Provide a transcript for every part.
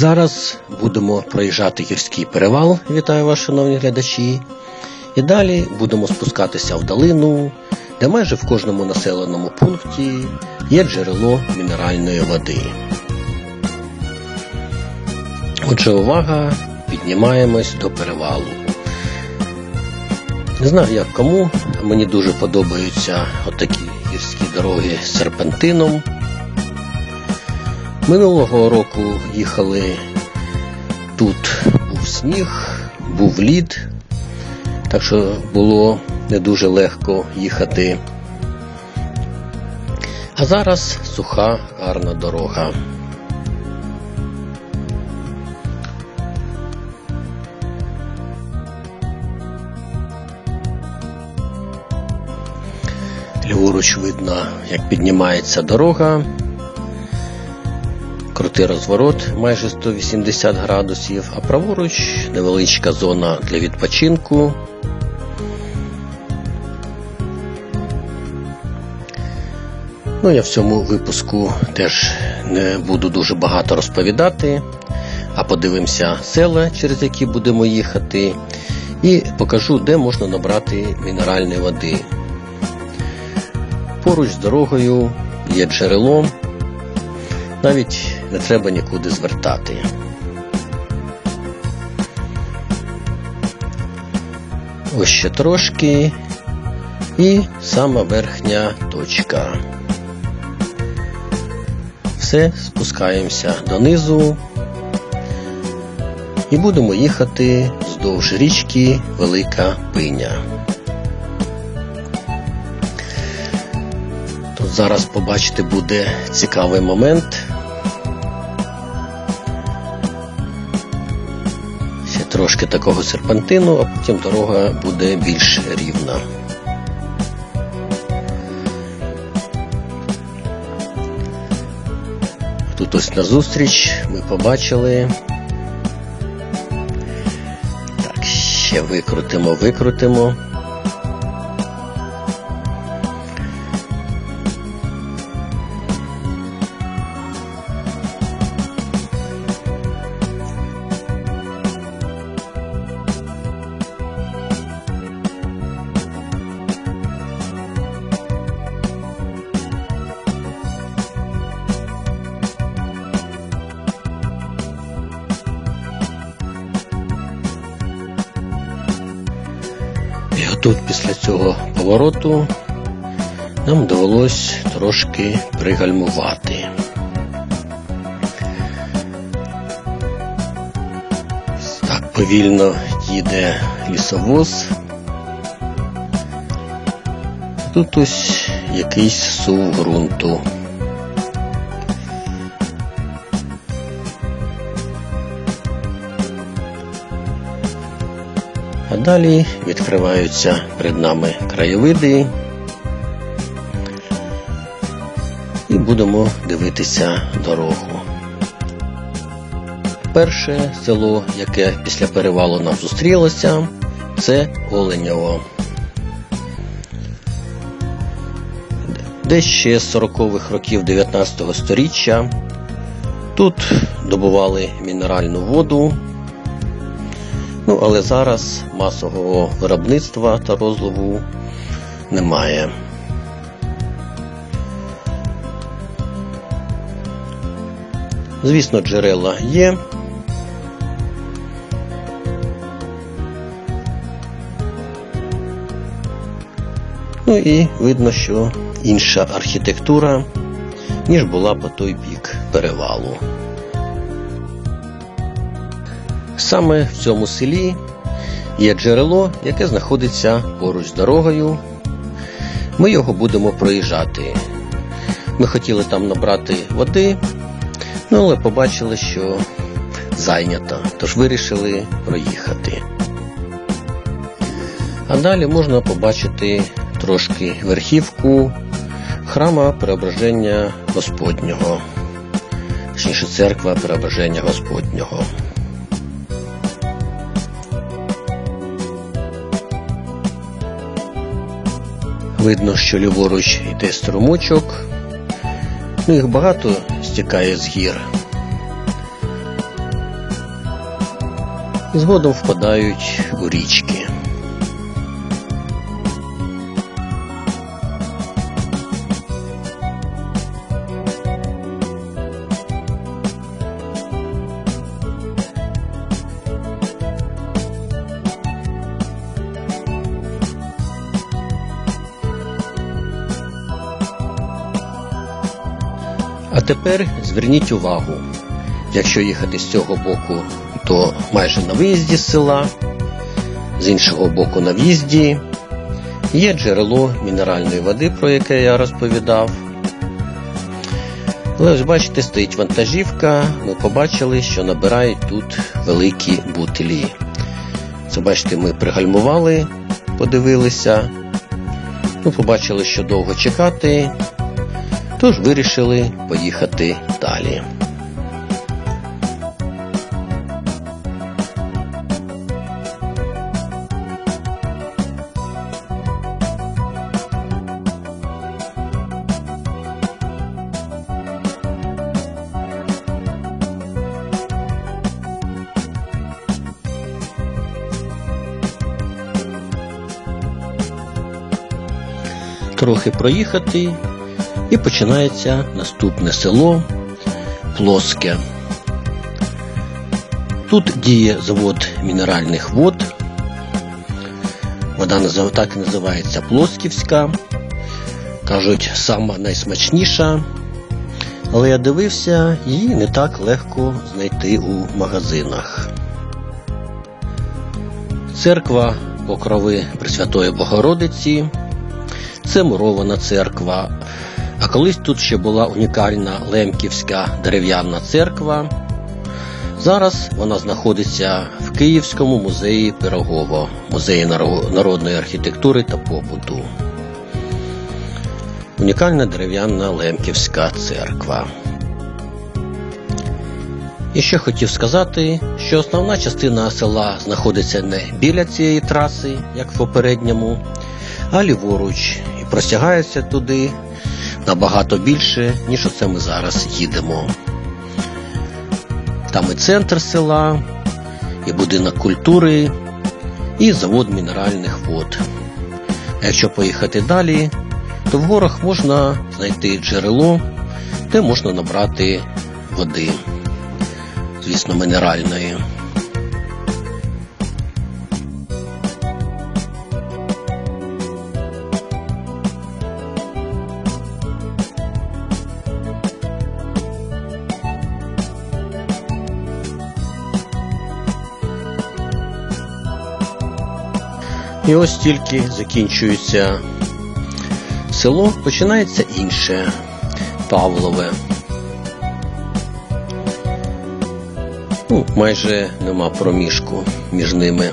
Зараз будемо проїжджати гірський перевал. Вітаю вас, шановні глядачі. І далі будемо спускатися в долину, де майже в кожному населеному пункті є джерело мінеральної води. Отже, увага, піднімаємось до перевалу. Не знаю, як кому, мені дуже подобаються отакі гірські дороги з серпантином. Минулого року їхали тут був сніг, був лід, так що було не дуже легко їхати. А зараз суха, гарна дорога. Ліворуч видно, як піднімається дорога. Крутий розворот майже 180 градусів, а праворуч невеличка зона для відпочинку. Ну, я в цьому випуску теж не буду дуже багато розповідати, а подивимося села, через які будемо їхати, і покажу, де можна набрати мінеральної води. Поруч з дорогою є джерело, навіть не треба нікуди звертати. Ось ще трошки і сама верхня точка. Все, спускаємося донизу і будемо їхати вздовж річки Велика Пиня. Тут зараз побачите буде цікавий момент. Трошки такого серпантину, а потім дорога буде більш рівна. Тут ось назустріч ми побачили. Так, ще викрутимо, викрутимо. Повороту нам довелось трошки пригальмувати. Так повільно їде лісовоз. Тут ось якийсь сув ґрунту. Далі відкриваються перед нами краєвиди. І будемо дивитися дорогу. Перше село, яке після перевалу нам зустрілося, це Оленьово. Десь ще з 40-х років 19 століття тут добували мінеральну воду. Ну, але зараз масового виробництва та розлову немає. Звісно, джерела є. Ну і видно, що інша архітектура, ніж була по той бік перевалу. Саме в цьому селі є джерело, яке знаходиться поруч з дорогою. Ми його будемо проїжджати. Ми хотіли там набрати води, ну але побачили, що зайнято, тож вирішили проїхати. А далі можна побачити трошки верхівку храма Преображення Господнього, точніше церква Преображення Господнього. Видно, що ліворуч йде струмочок, ну їх багато стікає з гір. Згодом впадають у річки. Тепер зверніть увагу, якщо їхати з цього боку, то майже на виїзді з села, з іншого боку на в'їзді є джерело мінеральної води, про яке я розповідав. Але ось бачите, стоїть вантажівка, ми побачили, що набирають тут великі бутилі. Це бачите, ми пригальмували, подивилися. Ми побачили, що довго чекати, тож вирішили поїхати далі. Трохи проїхати і починається наступне село Плоске. Тут діє завод мінеральних вод. Вода так і називається Плосківська. Кажуть, сама найсмачніша. Але я дивився, її не так легко знайти у магазинах. Церква Покрови Пресвятої Богородиці. Це мурована церква. А колись тут ще була унікальна Лемківська дерев'яна церква. Зараз вона знаходиться в Київському музеї Пирогово, музеї народної архітектури та побуту. Унікальна дерев'яна Лемківська церква. І ще хотів сказати, що основна частина села знаходиться не біля цієї траси, як в попередньому, а ліворуч і простягається туди набагато більше, ніж оце ми зараз їдемо. Там і центр села, і будинок культури, і завод мінеральних вод. А якщо поїхати далі, то в горах можна знайти джерело, де можна набрати води, звісно, мінеральної. І ось тільки закінчується село, починається інше Павлове. Ну, майже нема проміжку між ними.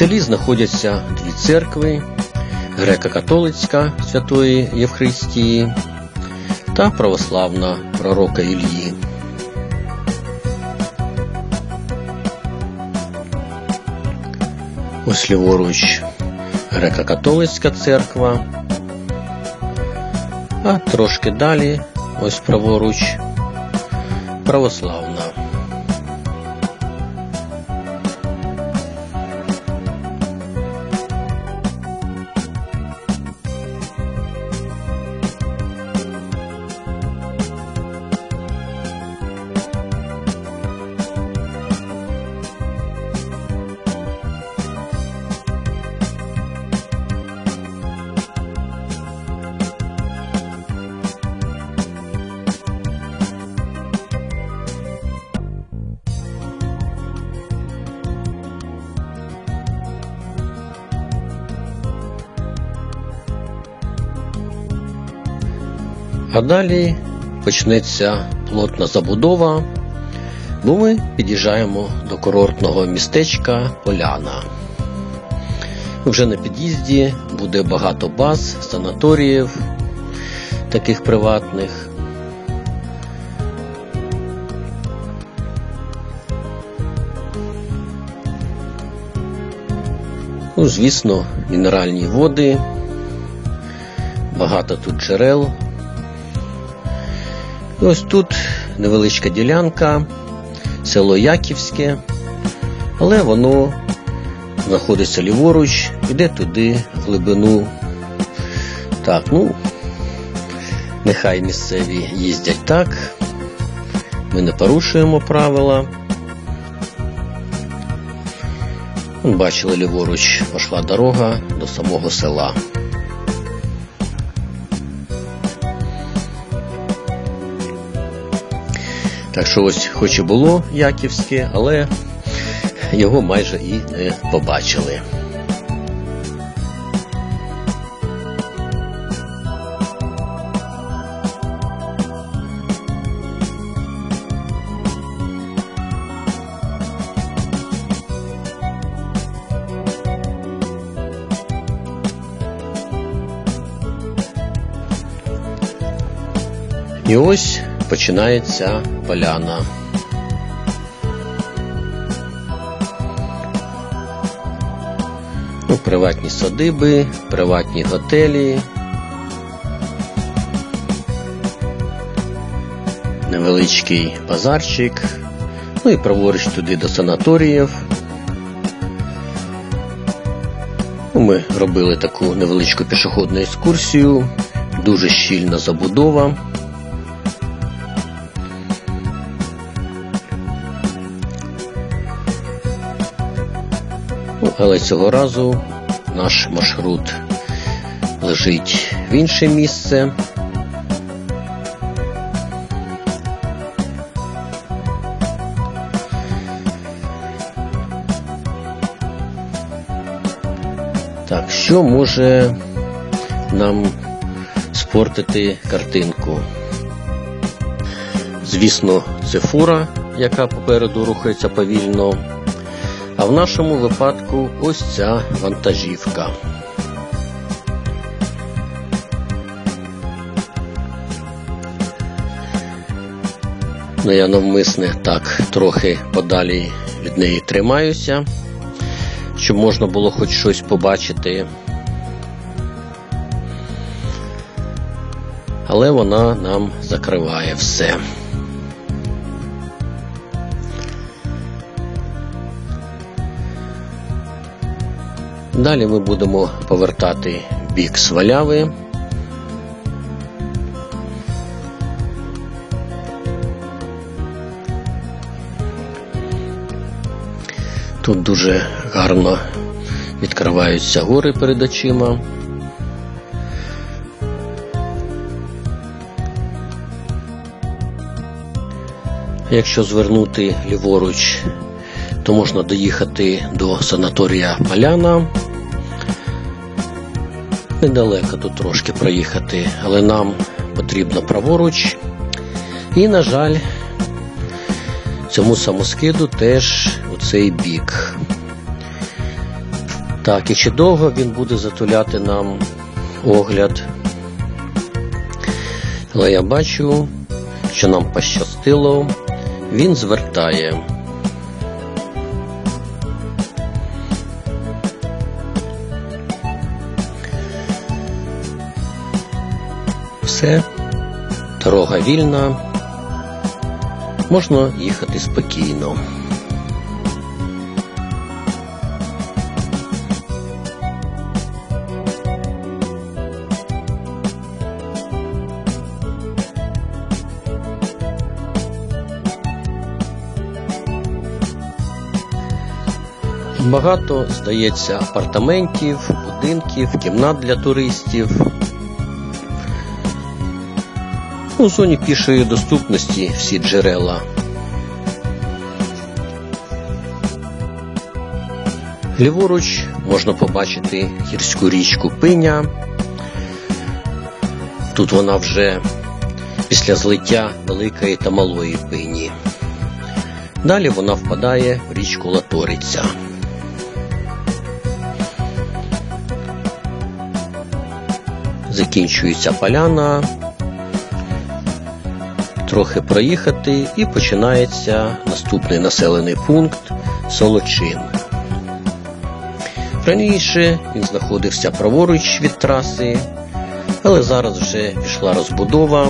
Селі знаходяться дві церкви: греко-католицька Святої Євхристії та православна пророка Ілії. Ось ліворуч греко-католицька церква, а трошки далі, ось праворуч, православна. А далі почнеться плотна забудова, бо ми під'їжджаємо до курортного містечка Поляна. Вже на під'їзді буде багато баз, санаторіїв, таких приватних. Ну, звісно, мінеральні води, багато тут джерел. І ось тут невеличка ділянка, село Яківське, але воно знаходиться ліворуч, іде туди, в глибину. Так, ну, нехай місцеві їздять так. Ми не порушуємо правила. Бачили, ліворуч пішла дорога до самого села. Так що ось хоч і було Яківське, але його майже і не побачили. І ось починається поляна. Ну, приватні садиби, приватні готелі. Невеличкий базарчик. Ну і праворуч туди до санаторіїв. Ну, Ми робили таку невеличку пішохідну екскурсію, дуже щільна забудова. Але цього разу наш маршрут лежить в інше місце. Так, що може нам спортити картинку? Звісно, це фура, яка попереду рухається повільно. А в нашому випадку ось ця вантажівка. Ну, я навмисне так трохи подалі від неї тримаюся, щоб можна було хоч щось побачити. Але вона нам закриває все. Далі ми будемо повертати бік сваляви. Тут дуже гарно відкриваються гори перед очима. Якщо звернути ліворуч, то можна доїхати до санаторія Поляна. Недалеко тут трошки проїхати, але нам потрібно праворуч. І, на жаль, цьому самоскиду теж у цей бік. Так, і чи довго він буде затуляти нам огляд. Але я бачу, що нам пощастило, він звертає. Все, дорога вільна, можна їхати спокійно. Багато, здається, апартаментів, будинків, кімнат для туристів. У зоні пішої доступності всі джерела. Ліворуч можна побачити гірську річку Пиня. Тут вона вже після злиття великої та малої пині. Далі вона впадає в річку Латориця. Закінчується поляна трохи проїхати і починається наступний населений пункт Солочин. Раніше він знаходився праворуч від траси, але зараз вже пішла розбудова.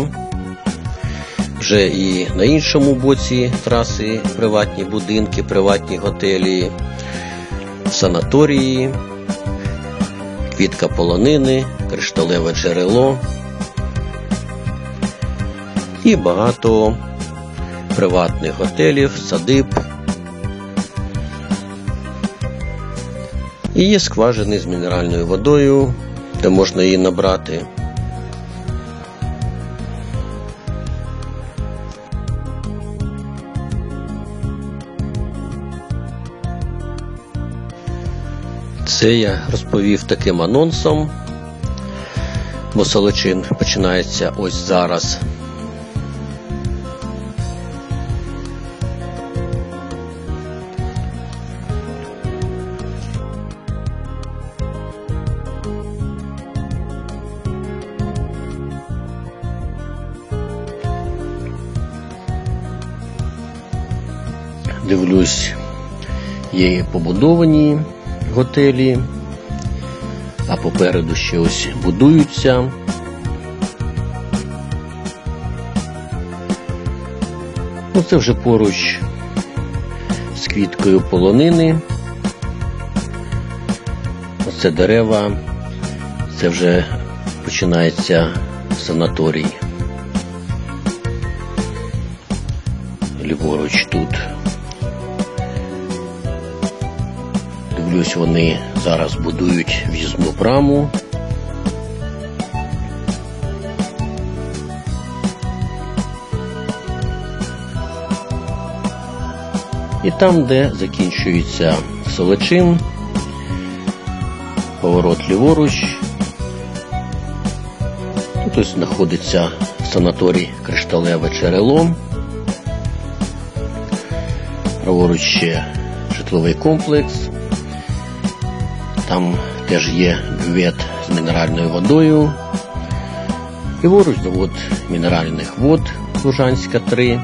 Вже і на іншому боці траси приватні будинки, приватні готелі, санаторії, квітка полонини, кришталеве джерело і багато приватних готелів, садиб. І є скважини з мінеральною водою, де можна її набрати. Це я розповів таким анонсом, бо Солочин починається ось зараз. Дивлюсь, є побудовані готелі, а попереду ще ось будуються. Ну, це вже поруч з квіткою полонини. Оце дерева, це вже починається санаторій. Ліворуч тут. Дивлюсь, вони зараз будують в'їзну браму. І там, де закінчується Солочин, поворот ліворуч. Тут ось знаходиться санаторій Кришталеве джерело. Праворуч ще житловий комплекс. Там теж є бювет з мінеральною водою. І воруч завод мінеральних вод Лужанська 3.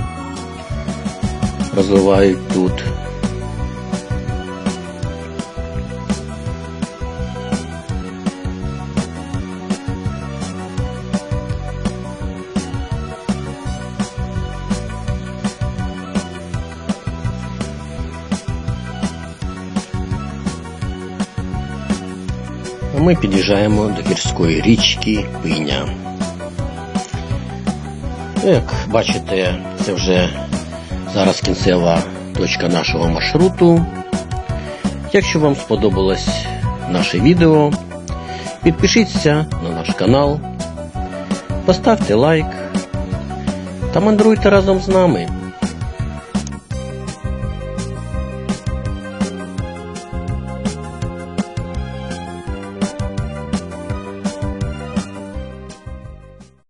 Розвивають тут. Ми під'їжджаємо до гірської річки Пиня. Ну, Як бачите, це вже зараз кінцева точка нашого маршруту. Якщо вам сподобалось наше відео, підпишіться на наш канал, поставте лайк та мандруйте разом з нами.